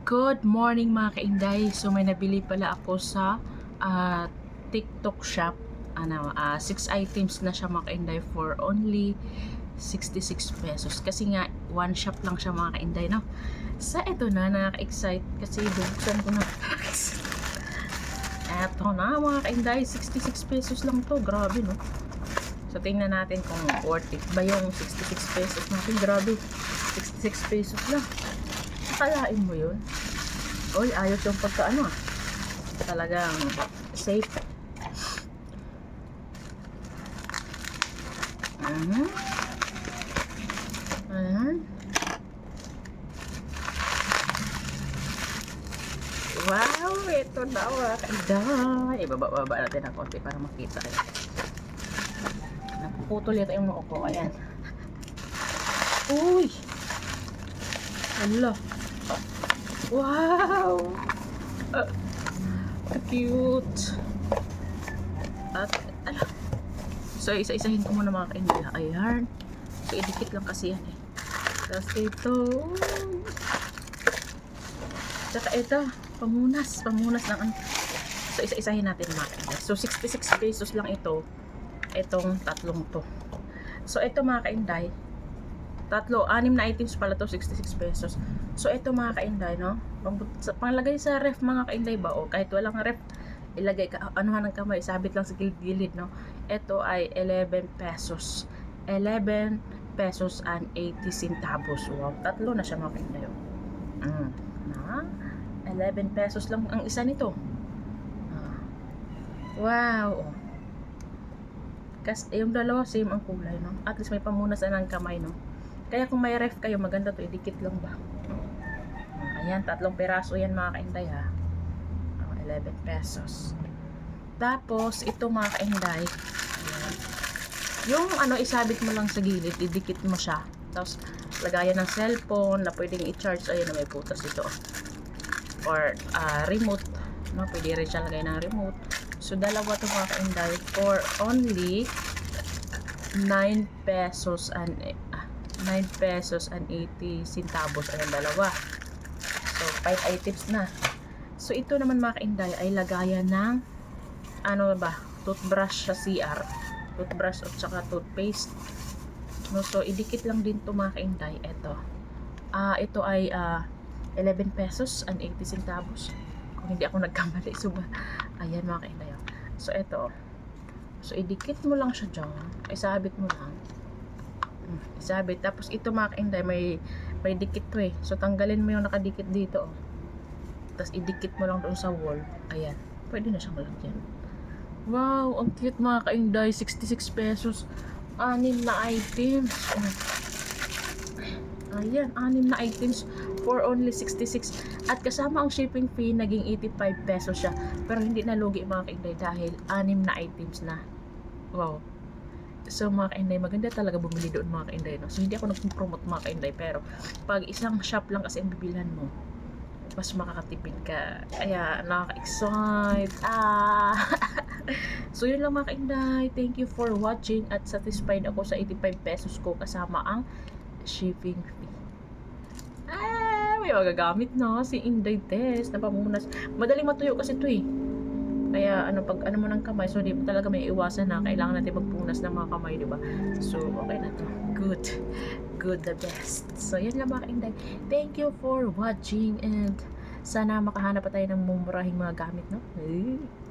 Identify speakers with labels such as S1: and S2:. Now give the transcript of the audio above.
S1: Good morning mga kainday. So may nabili pala ako sa ah, TikTok shop. Ano, 6 items na siya mga kainday for only 66 pesos. Kasi nga, one shop lang siya mga kainday, no? Sa ito na, nakaka-excite kasi bubuksan ko na. Eto na mga kainday, 66 pesos lang to. Grabe, no? So tingnan natin kung worth it ba yung 66 pesos natin. Grabe, 66 pesos lang. Akalain mo yun? Uy, ayos yung pagkaano ah. Talagang safe. Mhm. Ayan. Wow, ito na mga kaiday. Ibaba-baba natin ng konti para makita kayo. Napuputol yata yung noo ko. Ayan. Uy! Hala. Wow! Ah, cute! At, ala. So, isa-isahin ko muna mga kainila. Ayan. So, idikit lang kasi yan eh. Tapos ito. Tsaka ito. Pamunas. Pamunas lang ang... So, isa-isahin natin mga kainila. So, 66 pesos lang ito. Itong tatlong to. So, ito mga kainday. Tatlo, anim na items pala to, 66 pesos. So, ito mga kainday, no? Panglagay sa ref mga kainday ba? O kahit walang ref, ilagay ka, anuhan ng kamay, sabit lang sa gilid-gilid, no? Ito ay 11 pesos. 11 pesos and 80 centavos. Wow, tatlo na siya mga kainday. oh. Mm. Na? 11 pesos lang ang isa nito. Ah. Wow. oh. Kas, yung dalawa same ang kulay, no? At least may pamunas na ng kamay, no? Kaya kung may ref kayo, maganda to, idikit lang ba? Ayan, tatlong peraso yan mga kainday ha. Oh, 11 pesos. Tapos, ito mga kainday, ayan. yung ano, isabit mo lang sa gilid, idikit mo siya. Tapos, lagayan ng cellphone na pwedeng i-charge. Ayun na may putas ito. Or, ah, remote. No, pwede rin siya lagay ng remote. So, dalawa to mga kainday for only 9 pesos and ah, 9 pesos and 80 centavos ay dalawa. So, 5 items na. So, ito naman mga kainday ay lagayan ng ano ba, toothbrush sa CR. Toothbrush at saka toothpaste. No, so, idikit lang din to mga kainday. Ito. Ah, ito ay ah, 11 pesos and 80 centavos. Kung hindi ako nagkamali. So, ba- ayan mga kainday. oh. So, ito. So, idikit mo lang siya dyan. Isabit mo lang. Isabit. Tapos, ito mga kainday, may, may dikit to eh. So, tanggalin mo yung nakadikit dito. Oh. Tapos, idikit mo lang doon sa wall. Ayan. Pwede na siyang lagyan. Wow, ang cute mga kainday. 66 pesos. Anim na items. Ayan, anim na items for only 66. At kasama ang shipping fee, naging 85 pesos siya. Pero hindi na lugi mga kainday dahil anim na items na. Wow. So mga kainday, maganda talaga bumili doon mga kainday. No? So hindi ako nag-promote mga kainday. Pero pag isang shop lang kasi ang bibilhan mo, mas makakatipid ka. Kaya nakaka-excite. Ah! so yun lang mga kainday. Thank you for watching at satisfied ako sa 85 pesos ko kasama ang shipping fee. Ah, may magagamit na si Inday Test na pamunas. Madaling matuyo kasi ito eh. Kaya ano pag ano mo ng kamay, so di talaga may iwasan na kailangan natin magpunas ng mga kamay, di ba? So okay na to. Good. Good the best. So yan lang mga kainday. Thank you for watching and sana makahanap pa tayo ng mumurahing mga gamit, no? Hey.